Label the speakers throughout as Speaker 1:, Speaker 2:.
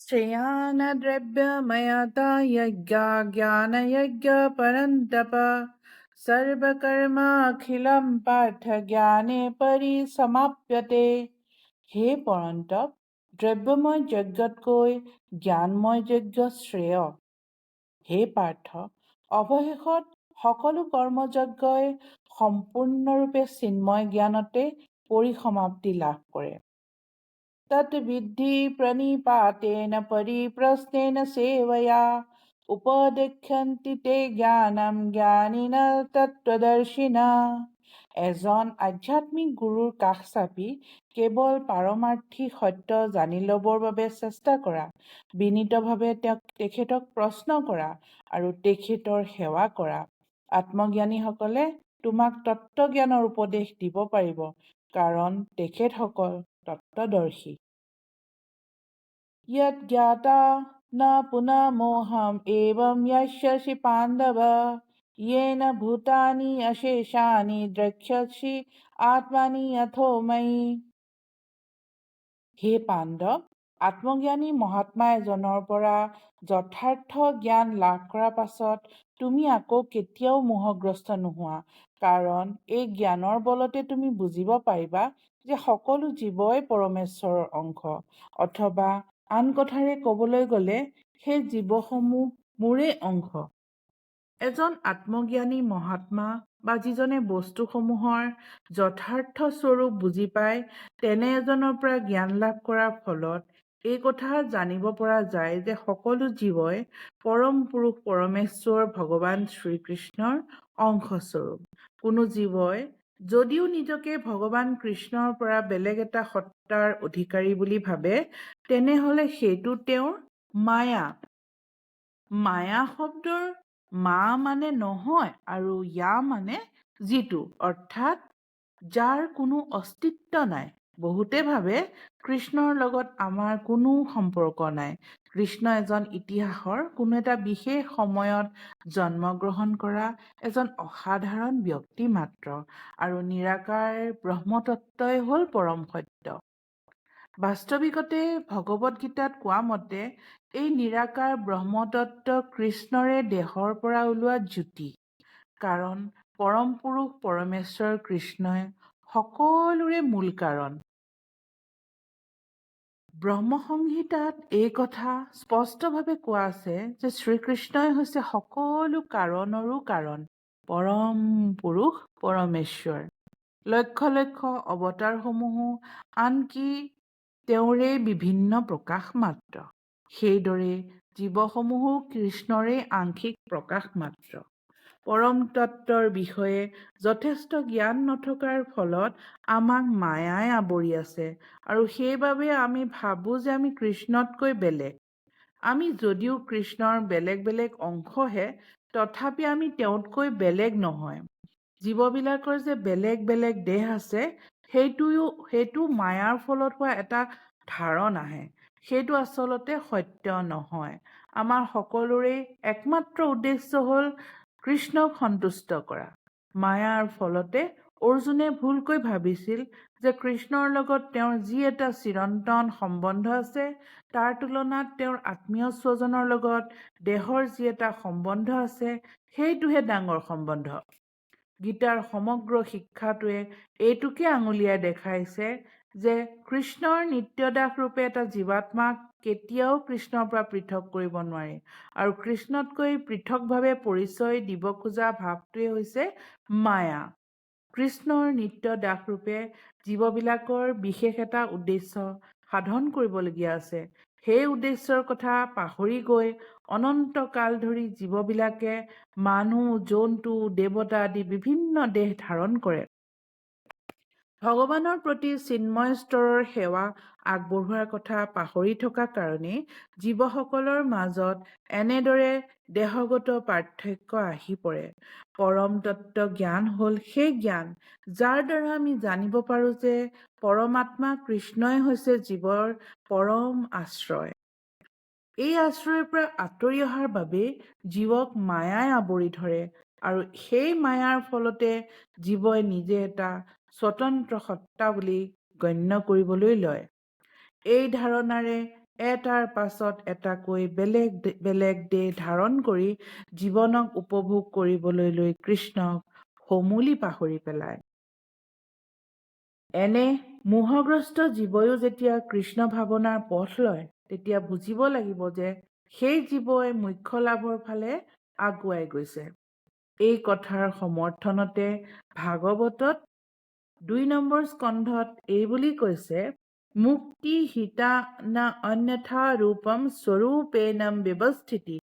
Speaker 1: श्रेयानद्रव्यमयता यज्ञा ज्ञानयज्ञपरन्तप সৰ্বকৰ্মাখিলম পাৰ্থ জ্ঞানে পৰিসমাপ্যতে হে পৰন্তপ দ্ৰব্যময় যজ্ঞতকৈ জ্ঞানময় যজ্ঞ শ্ৰেয় হে পাৰ্থ অৱশেষত সকলো কৰ্মযজ্ঞই সম্পূৰ্ণৰূপে চিন্ময় জ্ঞানতে পৰিসমাপ্তি লাভ কৰে তদ্বিদ্ধি প্ৰণিপাতেন পৰিপ্ৰশ্নেন সেৱয়া উপদেক্ষন্তি তে জ্ঞানম জ্ঞানীন তত্ত্বদৰ্শিনা এজন আধ্যাত্মিক গুৰুৰ কাষ চাপি কেৱল পাৰমাৰ্থিক সত্য জানি ল'বৰ বাবে চেষ্টা কৰা বিনীতভাৱে তেওঁক তেখেতক প্ৰশ্ন কৰা আৰু তেখেতৰ সেৱা কৰা। আত্মজ্ঞানীসকলে তোমাক তত্ত্বজ্ঞানৰ উপদেশ দিব পাৰিব কাৰণ তেখেতসকল তত্ত্বদৰ্শী यज्ञाता न पुनमोहम् एवं यस्यसि पाण्डव येन भूतानि अशेषानि द्रक्ष्यसि আত্মানি অথময়ী হে পাণ্ডৱ আত্মজ্ঞানী মহাত্মা এজনৰ পৰা যথাৰ্থ জ্ঞান লাভ কৰাৰ পাছত তুমি আকৌ কেতিয়াও মোহগ্ৰস্ত নোহোৱা কাৰণ এই জ্ঞানৰ বলতে তুমি বুজিব পাৰিবা যে সকলো জীৱই পৰমেশ্বৰৰ অংশ। অথবা আন কথাৰে ক'বলৈ গ'লে সেই জীৱসমূহ মোৰেই অংশ। এজন আত্মজ্ঞানী মহাত্মা বা যিজনে বস্তুসমূহৰ যথাৰ্থ স্বৰূপ বুজি পায় তেনে এজনৰ পৰা জ্ঞান লাভ কৰাৰ ফলত এই কথা জানিব পৰা যায় যে সকলো জীৱই পৰম পুৰুষ পৰমেশ্বৰ ভগৱান শ্ৰীকৃষ্ণৰ অংশস্বৰূপ কোনো জীৱই যদিও নিজকে ভগৱান কৃষ্ণৰ পৰা বেলেগ এটা সত্তাৰ অধিকাৰী বুলি ভাবে তেনেহলে সেইটো তেওঁৰ মায়া। মায়া শব্দৰ মা মানে নহয় আৰু য়া মানে যিটো অৰ্থাৎ যাৰ কোনো অস্তিত্ব নাই। বহুতে ভাবে কৃষ্ণৰ লগত আমাৰ কোনো সম্পৰ্ক নাই। কৃষ্ণ এজন ইতিহাসৰ কোনো এটা বিশেষ সময়ত জন্মগ্ৰহণ কৰা এজন অসাধাৰণ ব্যক্তি মাত্ৰ আৰু নিৰাকাৰ ব্ৰহ্মতত্বই হ'ল পৰম সত্য। বাস্তৱিকতে ভগৱত গীতাত কোৱা মতে এই নিৰাকাৰ ব্ৰহ্মতত্ত্ব কৃষ্ণৰে দেহৰ পৰা ওলোৱা জ্যোতি। কাৰণ পৰম পুৰুষ পৰমেশ্বৰ কৃষ্ণই সকলোৰে মূল কাৰণ। ব্ৰহ্মসংহিতাত এই কথা স্পষ্টভাৱে কোৱা আছে যে শ্ৰীকৃষ্ণই হৈছে সকলো কাৰণৰো কাৰণ পৰম পুৰুষ পৰমেশ্বৰ। লক্ষ লক্ষ অৱতাৰসমূহো আনকি তেওঁৰে বিভিন্ন প্ৰকাশ মাত্ৰ। সেইদৰে জীৱসমূহো কৃষ্ণৰে আংশিক প্ৰকাশ মাত্ৰ। পৰম তত্ত্বৰ বিষয়ে যথেষ্ট জ্ঞান নথকাৰ ফলত আমাক মায়াই আৱৰি আছে আৰু সেইবাবে আমি ভাবোঁ যে আমি কৃষ্ণতকৈ বেলেগ। আমি যদিও কৃষ্ণৰ বেলেগ বেলেগ অংশহে তথাপি আমি তেওঁতকৈ বেলেগ নহয়। জীৱবিলাকৰ যে বেলেগ বেলেগ দেহ আছে সেইটোও সেইটো মায়াৰ ফলত হোৱা এটা ধাৰণাহে সেইটো আচলতে সত্য নহয়। আমাৰ সকলোৰে একমাত্ৰ উদ্দেশ্য হ'ল কৃষ্ণক সন্তুষ্ট কৰা। মায়াৰ ফলতে অৰ্জুনে ভুলকৈ ভাবিছিল যে কৃষ্ণৰ লগত তেওঁৰ যি এটা চিৰন্তন সম্বন্ধ আছে তাৰ তুলনাত তেওঁৰ আত্মীয় স্বজনৰ লগত দেহৰ যি এটা সম্বন্ধ আছে সেইটোহে ডাঙৰ সম্বন্ধ। গীতাৰ সমগ্ৰ শিক্ষাটোৱে এইটোকে আঙুলিয়াই দেখাইছে যে কৃষ্ণৰ নিত্যদাস ৰূপে এটা জীৱাত্মাক কেতিয়াও কৃষ্ণৰ পৰা পৃথক কৰিব নোৱাৰি। আৰু কৃষ্ণতকৈ পৃথকভাৱে পৰিচয় দিব খোজা ভাৱটোৱে হৈছে মায়া। কৃষ্ণৰ নিত্য দাসৰূপে জীৱবিলাকৰ বিশেষ এটা উদ্দেশ্য সাধন কৰিবলগীয়া আছে। সেই উদ্দেশ্যৰ কথা পাহৰি গৈ অনন্তকাল ধৰি জীৱবিলাকে মানুহ জন্তু দেৱতা আদি বিভিন্ন দেহ ধাৰণ কৰে। ভগৱানৰ প্ৰতি চিন্ময় স্তৰৰ সেৱা আগবঢ়োৱাৰ কথা পাহৰি থকা কাৰণেই জীৱসকলৰ মাজত এনেদৰে দেহগত পাৰ্থক্য আহি পৰে। পৰম তত্ত্ব জ্ঞান হ'ল সেই জ্ঞান যাৰ দ্বাৰা আমি জানিব পাৰোঁ যে পৰমাত্মা কৃষ্ণই হৈছে জীৱৰ পৰম আশ্ৰয়। এই আশ্ৰয়ৰ পৰা আঁতৰি অহাৰ বাবেই জীৱক মায়াই আৱৰি ধৰে আৰু সেই মায়াৰ ফলতে জীৱই নিজে এটা স্বতন্ত্ৰ সত্তা বুলি গণ্য কৰিবলৈ লয়। এই ধাৰণাৰে এটাৰ পাছত এটাকৈ বেলেগ বেলেগ দেহ ধাৰণ কৰি জীৱনক উপভোগ কৰিবলৈ লৈ কৃষ্ণক সমূলি পাহৰি পেলায়। এনে মোহগ্ৰস্ত জীৱইও যেতিয়া কৃষ্ণ ভাৱনাৰ পথ লয় তেতিয়া বুজিব লাগিব যে সেই জীৱই মুখ্য লাভৰ ফালে আগুৱাই গৈছে। এই কথাৰ সমৰ্থনতে ভাগৱতত দুই নম্বৰ স্কন্ধত এই বুলি কৈছে, মুক্তি হিতা না অন্যথা ৰূপম স্বৰূপেনম ব্যৱস্থিতি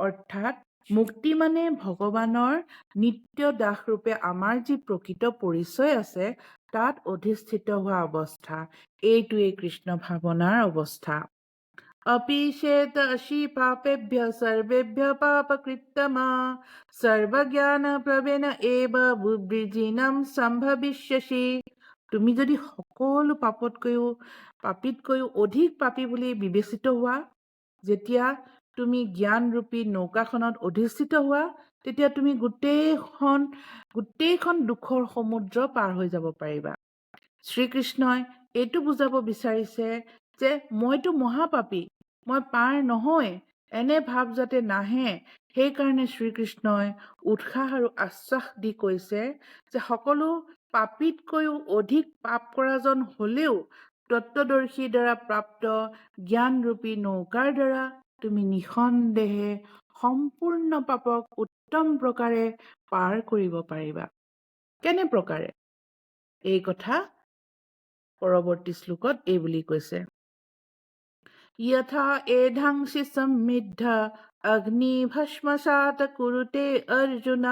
Speaker 1: অৰ্থাৎ মুক্তি মানে ভগৱানৰ নিত্য দাসৰূপে আমাৰ যি প্ৰকৃত পৰিচয় আছে, তাত অধিষ্ঠিত হোৱা অৱস্থা। এইটোৱেই কৃষ্ণ ভাৱনাৰ অৱস্থা। অপিশেত অশি পাপেভ্য সৰ্বেভ্য পাপকৃত্তমা সৰ্বজ্ঞান প্ৰবেন এব বুবৃজিনম সম্ভৱিষ্যসি তুমি যদি সকলো পাপতকৈও পাপীতকৈও অধিক পাপী বুলি বিবেচিত হোৱা যেতিয়া তুমি জ্ঞানৰূপী নৌকাখনত অধিষ্ঠিত হোৱা তেতিয়া তুমি গোটেইখন গোটেইখন দুখৰ সমুদ্ৰ পাৰ হৈ যাব পাৰিবা। শ্ৰীকৃষ্ণই এইটো বুজাব বিচাৰিছে যে মইতো মহাপাপী মই পাৰ নহয় এনে ভাৱ যাতে নাহে সেইকাৰণে শ্ৰীকৃষ্ণই উৎসাহ আৰু আশ্বাস দি কৈছে যে সকলো পাপীতকৈও অধিক পাপ কৰাজন হলেও তত্ত্বদৰ্শীৰ দ্বাৰা প্ৰাপ্ত জ্ঞানৰূপী নৌকাৰ দ্বাৰা তুমি নিঃসন্দেহে সম্পূৰ্ণ পাপক উত্তম প্ৰকাৰে পাৰ কৰিব পাৰিবা। কেনে প্ৰকাৰে? এই কথা পৰৱৰ্তী শ্লোকত এই বুলি কৈছে। यथा एधांसि सम्मिद्ध अग्निभस्मसात् कुरुते अर्जुन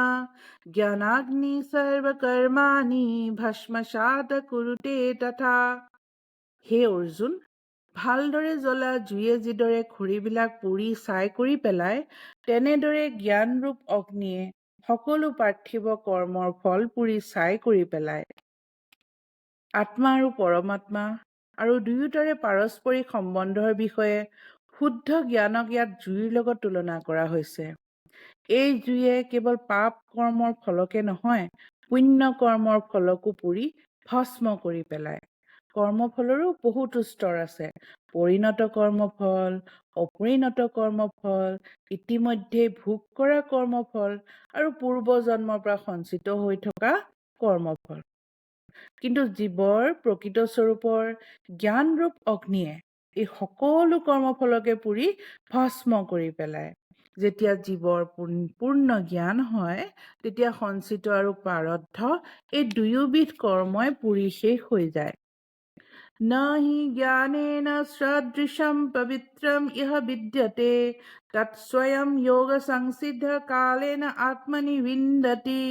Speaker 1: ज्ञानाग्नि सर्वकर्माणि ভস্মসাত কুৰুতে তথা হে অৰ্জুন ভালদৰে জ্বলা জুয়ে যিদৰে খৰিবিলাক পুৰি ছাই কৰি পেলায় তেনেদৰে জ্ঞানৰূপ অগ্নিয়ে সকলো পাৰ্থিৱ কৰ্মৰ ফল পুৰি ছাই কৰি পেলায় আত্মা আৰু পৰমাত্মা আৰু দুয়োটাৰে পাৰস্পৰিক সম্বন্ধৰ বিষয়ে শুদ্ধ জ্ঞানক ইয়াত জুইৰ লগত তুলনা কৰা হৈছে। এই জুয়ে কেৱল পাপ কৰ্মৰ ফলকে নহয় পুণ্য কৰ্মৰ ফলকো পুৰি ভস্ম কৰি পেলায়। কৰ্মফলৰো বহুতো স্তৰ আছে। পৰিণত কৰ্মফল অপৰিণত কৰ্মফল ইতিমধ্যে ভোগ কৰা কৰ্মফল আৰু পূৰ্ব জন্মৰ পৰা সঞ্চিত হৈ থকা কৰ্মফল। কিন্তু জীৱৰ প্ৰকৃত স্বৰূপৰ জ্ঞানৰূপ অগ্নিয়ে এই সকলো কৰ্মফলকে পুৰি ভস্ম কৰি পেলায়। যেতিয়া জীৱৰ পূৰ্ণ জ্ঞান হয় তেতিয়া সঞ্চিত আৰু প্ৰাৰব্ধ এই দুয়োবিধ কৰ্মই পুৰি শেষ হৈ যায়। ন হি জ্ঞানেন সদৃশম পবিত্ৰম ইহ বিদ্যতে তৎস্বয়ং যোগ সংসিদ্ধ কালেন আত্মনি বিন্দতি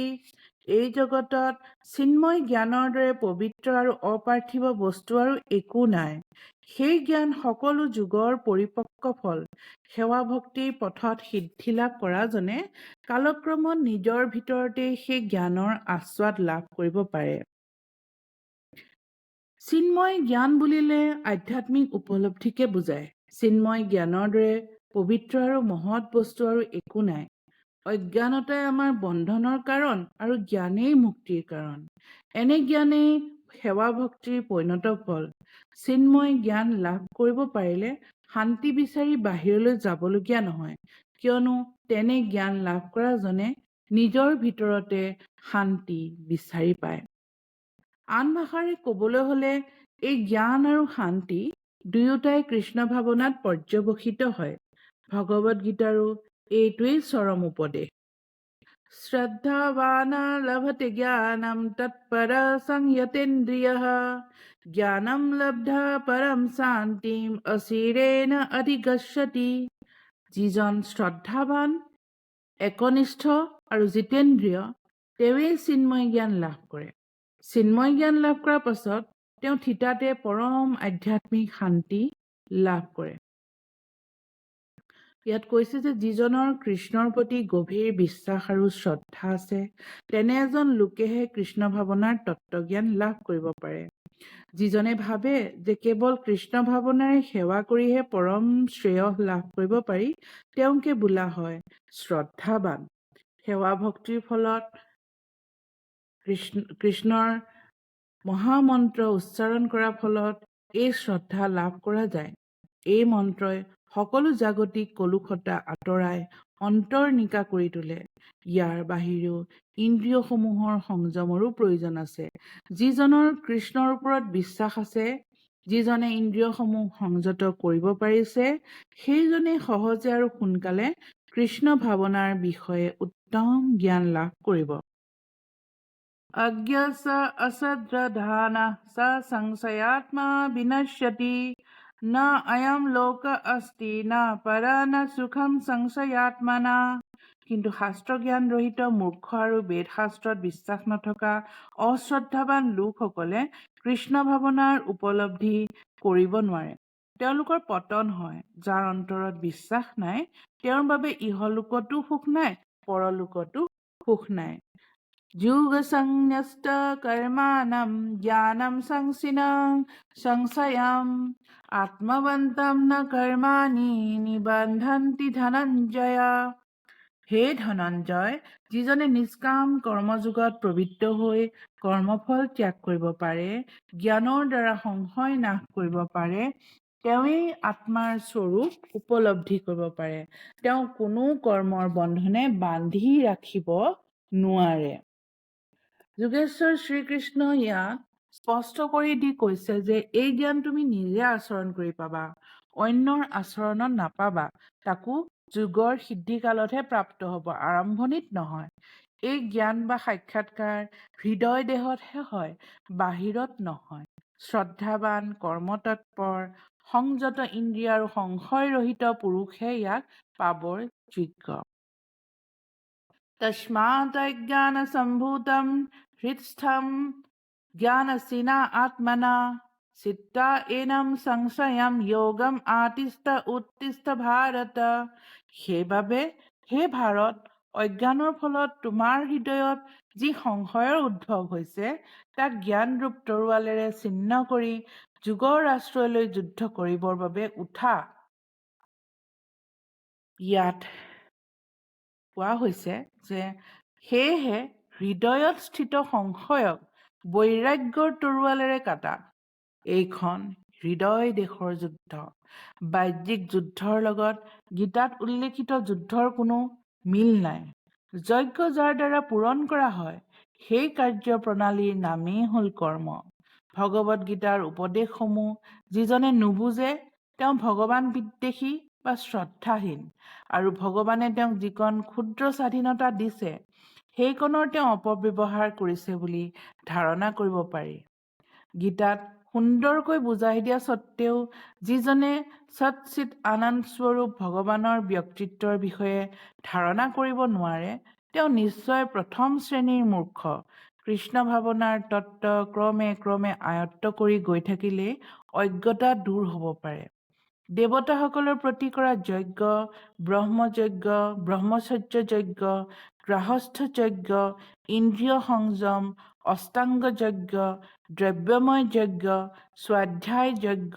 Speaker 1: এই জগতত চিন্ময় জ্ঞানৰ দৰে পবিত্ৰ আৰু অপাৰ্থিৱ বস্তু আৰু একো নাই। সেই জ্ঞান সকলো যুগৰ পৰিপক্ক ফল। সেৱা ভক্তিৰ পথত সিদ্ধি লাভ কৰাজনে কালক্ৰমত নিজৰ ভিতৰতে সেই জ্ঞানৰ আস্বাদ লাভ কৰিব পাৰে। চিন্ময় জ্ঞান বুলিলে আধ্যাত্মিক উপলব্ধিকে বুজায়। চিন্ময় জ্ঞানৰ দৰে পবিত্ৰ আৰু মহৎ বস্তু আৰু একো নাই। অজ্ঞানতাই আমাৰ বন্ধনৰ কাৰণ আৰু জ্ঞানেই মুক্তিৰ কাৰণ। এনে জ্ঞানেই সেৱা ভক্তিৰ পৰিণত ফল। চিন্ময় জ্ঞান লাভ কৰিব পাৰিলে শান্তি বিচাৰি বাহিৰলৈ যাবলগীয়া নহয়। কিয়নো তেনে জ্ঞান লাভ কৰাজনে নিজৰ ভিতৰতে শান্তি বিচাৰি পায়। আন ভাষাৰে ক'বলৈ হ'লে এই জ্ঞান আৰু শান্তি দুয়োটাই কৃষ্ণ ভাৱনাত পৰ্যবসিত হয়। ভগৱদ গীতাৰো এইটোৱেই চৰম উপদেশ। শ্ৰদ্ধাৱানা লভতে জ্ঞানম তৎপৰ সংয়তেন্দ্ৰিয় জ্ঞানম লব্ধা পৰম শান্তিম অচিৰেণ অধিগচ্ছতি। যিজন শ্ৰদ্ধাৱান একনিষ্ঠ আৰু জিতেন্দ্ৰিয় তেওঁৱেই চিন্ময় জ্ঞান লাভ কৰে। চিন্ময় জ্ঞান লাভ কৰাৰ পাছত তেওঁ থিতাতে পৰম আধ্যাত্মিক শান্তি লাভ কৰে। ইয়াত কৈছে যে যিজনৰ কৃষ্ণৰ প্ৰতি গভীৰ বিশ্বাস আৰু শ্ৰদ্ধা আছে তেনে এজন লোকেহে কৃষ্ণ ভাৱনাৰ তত্ত্বজ্ঞান লাভ কৰিব পাৰে। যিজনে ভাবে যে কেৱল কৃষ্ণ ভাৱনাৰে সেৱা কৰিহে পৰম শ্ৰেয় লাভ কৰিব পাৰি তেওঁকে বোলা হয় শ্ৰদ্ধাৱান সেৱা ভক্তিৰ ফলত কৃষ্ণ কৃষ্ণৰ মহামন্ত্ৰ উচ্চাৰণ কৰাৰ ফলত এই শ্ৰদ্ধা লাভ কৰা যায়। এই মন্ত্ৰই সকলো জাগতিক কলুষতা আঁতৰাই অন্তৰ্নিকা কৰি তোলে। ইয়াৰ বাহিৰেও ইন্দ্ৰিয়সমূহৰ সংযমৰো প্ৰয়োজন আছে। যিজনৰ কৃষ্ণৰ ওপৰত বিশ্বাস আছে যিজনে ইন্দ্ৰিয়সমূহ সংযত কৰিব পাৰিছে সেইজনে সহজে আৰু সোনকালে কৃষ্ণ ভাৱনাৰ বিষয়ে উত্তম জ্ঞান লাভ কৰিব। অজ্ঞ বিনশ্যতি। ন অয়ম লোক অস্তি ন পৰ ন সুখম সংশয়াত্মনা কিন্তু শাস্ত্ৰ জ্ঞান ৰহিত মূৰ্খ আৰু বেদ শাস্ত্ৰত বিশ্বাস নথকা অশ্ৰদ্ধাৱান লোকসকলে কৃষ্ণ ভাৱনাৰ উপলব্ধি কৰিব নোৱাৰে। তেওঁলোকৰ পতন হয় যাৰ অন্তৰত বিশ্বাস নাই তেওঁৰ বাবে ইহলোকতো সুখ নাই পৰলোকতো সুখ নাই। কৰ্মাণম জ্ঞানম সংসিন সংশয়ম আত্মৱন্তম ন কৰ্মাণি নিবন্ধন্তি ধনঞ্জয়া হে ধনঞ্জয় যিজনে নিষ্কাম কৰ্মযোগত প্ৰবৃত্ত হৈ কৰ্মফল ত্যাগ কৰিব পাৰে জ্ঞানৰ দ্বাৰা সংশয় নাশ কৰিব পাৰে তেওঁৱেই আত্মাৰ স্বৰূপ উপলব্ধি কৰিব পাৰে। তেওঁ কোনো কৰ্মৰ বন্ধনে বান্ধি ৰাখিব নোৱাৰে। যোগেশ্বৰ শ্ৰীকৃষ্ণ ইয়াত স্পষ্ট কৰি দি কৈছে যে এই জ্ঞান তুমি নিজে আচৰণ কৰি পাবা অন্যৰ আচৰণত নাপাবা। তাকো যুগৰ সিদ্ধিকালতহে প্ৰাপ্ত হ'ব আৰম্ভণিত নহয়। এই জ্ঞান বা সাক্ষাৎকাৰ হৃদয় দেহতহে হয় বাহিৰত নহয়। শ্ৰদ্ধাৱান কৰ্মতৎপৰ সংযত ইন্দ্ৰিয় আৰু সংশয়ৰহিত পুৰুষে ইয়াক পাবৰ যোগ্য। সম্ভূতম হৃৎস্থম জ্ঞানসিনা আত্মনা চিত্তা এনম সংশয়ম যোগম আতিষ্ঠ উত্তিষ্ঠ ভাৰত সেইবাবে হে ভাৰত অজ্ঞানৰ ফলত তোমাৰ হৃদয়ত যি সংশয়ৰ উদ্ভৱ হৈছে তাক জ্ঞানৰূপ তৰোৱালেৰে ছিন্ন কৰি যুগৰ ৰাষ্ট্ৰলৈ যুদ্ধ কৰিবৰ বাবে উঠা। ইয়াত কোৱা হৈছে যে সেয়েহে হৃদয়ত স্থিত সংশয়ক বৈৰাগ্যৰ তৰোৱালেৰে কাটা। এইখন হৃদয় দেশৰ যুদ্ধ। বাহ্যিক যুদ্ধৰ লগত গীতাত উল্লেখিত যুদ্ধৰ কোনো মিল নাই। যজ্ঞ যাৰ দ্বাৰা পূৰণ কৰা হয় সেই কাৰ্য প্ৰণালীৰ নামেই হ'ল কৰ্ম। ভগৱত গীতাৰ উপদেশসমূহ যিজনে নুবুজে তেওঁ ভগৱান বিদ্বেষী বা শ্ৰদ্ধাহীন। আৰু ভগৱানে তেওঁক যিকণ ক্ষুদ্ৰ স্বাধীনতা দিছে সেইকণৰ তেওঁ অপব্যৱহাৰ কৰিছে বুলি ধাৰণা কৰিব পাৰি। গীতাত সুন্দৰকৈ বুজাই দিয়া স্বত্তেও যিজনে সৎচিত আনন্দ স্বৰূপ ভগৱানৰ ব্যক্তিত্বৰ বিষয়ে ধাৰণা কৰিব নোৱাৰে তেওঁ নিশ্চয় প্ৰথম শ্ৰেণীৰ মূৰ্খ। কৃষ্ণ ভাৱনাৰ তত্ত্ব ক্ৰমে ক্ৰমে আয়ত্ত কৰি গৈ থাকিলেই অজ্ঞতা দূৰ হ'ব পাৰে। দেৱতাসকলৰ প্ৰতি কৰা যজ্ঞ ব্ৰহ্মযজ্ঞ ব্ৰহ্মচৰ্য যজ্ঞ গ্ৰাহস্থ যজ্ঞ ইন্দ্ৰিয় সংযম অষ্টাংগ যজ্ঞ দ্ৰব্যময় যজ্ঞ স্বাধ্যায় যজ্ঞ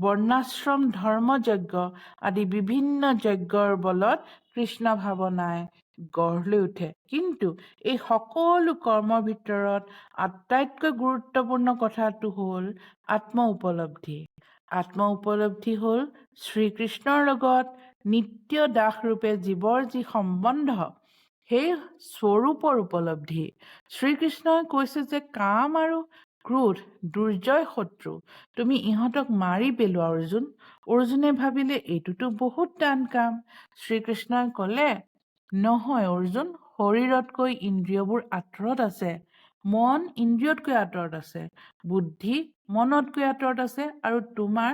Speaker 1: বৰ্ণাশ্ৰম ধৰ্ম যজ্ঞ আদি বিভিন্ন যজ্ঞৰ বলত কৃষ্ণ ভাৱনাই গঢ় লৈ উঠে। কিন্তু এই সকলো কৰ্মৰ ভিতৰত আটাইতকৈ গুৰুত্বপূৰ্ণ কথাটো হ'ল আত্ম উপলব্ধি আত্ম উপলব্ধি হ'ল। শ্ৰীকৃষ্ণৰ লগত নিত্য দাসৰূপে জীৱৰ যি সম্বন্ধ সেই স্বৰূপৰ উপলব্ধি। শ্ৰীকৃষ্ণই কৈছে যে কাম আৰু ক্ৰোধ দুৰ্জয় শত্ৰু। তুমি ইহঁতক মাৰি পেলোৱা অৰ্জুন। অৰ্জুনে ভাবিলে এইটোতো বহুত টান কাম। শ্ৰীকৃষ্ণই ক'লে নহয় অৰ্জুন শৰীৰতকৈ ইন্দ্ৰিয়বোৰ আঁতৰত আছে। মন ইন্দ্ৰিয়তকৈ আঁতৰত আছে বুদ্ধি মনতকৈ আঁতৰত আছে আৰু তোমাৰ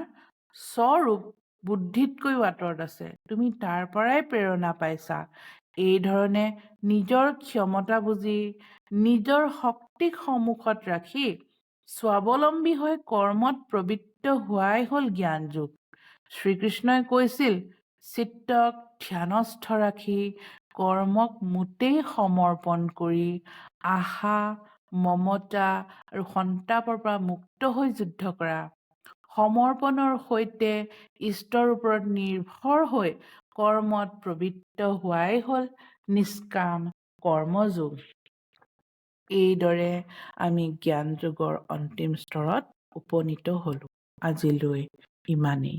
Speaker 1: স্বৰূপ বুদ্ধিতকৈও আঁতৰত আছে। তুমি তাৰ পৰাই প্ৰেৰণা পাইছা। এইধৰণে নিজৰ ক্ষমতা বুজি নিজৰ শক্তিক সন্মুখত ৰাখি স্বাৱলম্বী হৈ কৰ্মত প্ৰবৃত্ত হোৱাই হ'ল জ্ঞান যোগ শ্ৰীকৃষ্ণই কৈছিল চিত্তক ধ্যানস্থ ৰাখি কৰ্মক মোটেই সমৰ্পণ কৰি আশা মমতা আৰু সন্তাপৰ পৰা মুক্ত হৈ যুদ্ধ কৰা। সমৰ্পণৰ সৈতে ঈশ্বৰৰ ওপৰত নিৰ্ভৰ হৈ কৰ্মত প্ৰবৃত্ত হোৱাই হ'ল নিষ্কাম কৰ্মযোগ। এইদৰে আমি জ্ঞান যুগৰ অন্তিম স্তৰত উপনীত হ'লোঁ আজিলৈ। ইমানেই।